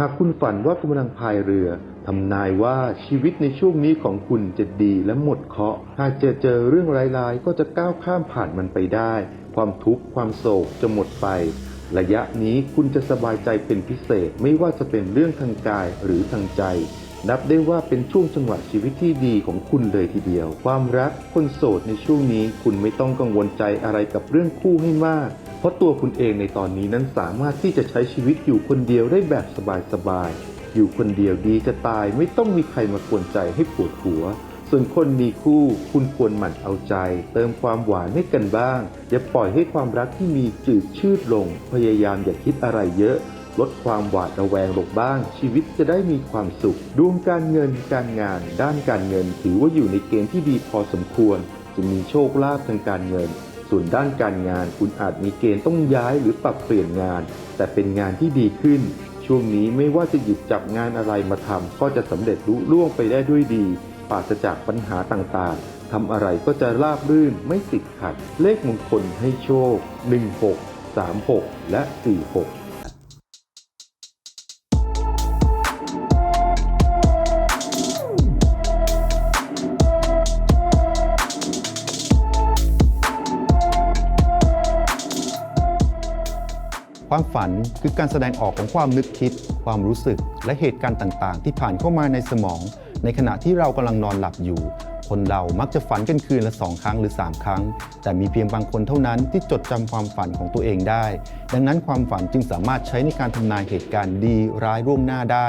หากคุณฝันว่ากำลังพายเรือทำนายว่าชีวิตในช่วงนี้ของคุณจะดีและหมดเคราะห์หากเจอเจอเรื่องร้ายๆ ก็จะก้าวข้ามผ่านมันไปได้ ความทุกข์ความโศกจะหมดไป ระยะนี้คุณจะสบายใจเป็นพิเศษไม่ว่าจะเป็นเรื่องทางกายหรือทางใจ นับได้ว่าเป็นช่วงจังหวะชีวิตที่ดีของคุณเลยทีเดียว ความรักคนโสดในช่วงนี้ คุณไม่ต้องกังวลใจอะไรกับเรื่องคู่ให้มาก เพราะตัวคุณเองในตอนนี้นั้นสามารถที่จะใช้ชีวิตอยู่คนเดียวได้แบบสบายๆ อยู่คนเดียวดีจะตายไม่ต้องมีใครมากวนใจให้ปวดหัว ส่วนคนมีคู่ คุณควรหมั่นเอาใจ เติมความหวานให้กันบ้าง อย่าปล่อยให้ความรักที่มีจืดชืดลง พยายามอย่าคิดอะไรเยอะ ลดความหวาดระแวงลงบ้าง ชีวิตจะได้มีความสุข ดวงการเงินการงาน ด้านการเงิน ถือว่าอยู่ในเกณฑ์ที่ดีพอสมควร จะมีโชคลาภทางการเงิน ส่วนด้านการงานคุณอาจมีเกณฑ์ต้องย้ายหรือปรับเปลี่ยนงาน แต่เป็นงานที่ดีขึ้น ช่วงนี้ไม่ว่าจะหยิบจับงานอะไรมาทำก็จะสำเร็จลุล่วงไปได้ด้วยดี ปราศจากปัญหาต่างๆทำอะไรก็จะราบรื่นไม่ติดขัด เลขมงคลให้โชค 16 36 และ 46 ความฝันคือการแสดงออกของความนึกคิด ความรู้สึก และเหตุการณ์ต่างๆ ที่ผ่านเข้ามาในสมอง ในขณะที่เรากำลังนอนหลับอยู่ คนเรามักจะฝันกันคืนละสองครั้งหรือ 3 ครั้ง แต่มีเพียงบางคนเท่านั้นที่จดจำความฝันของตัวเองได้ ดังนั้นความฝันจึงสามารถใช้ในการทำนายเหตุการณ์ดีร้ายร่วงหน้าได้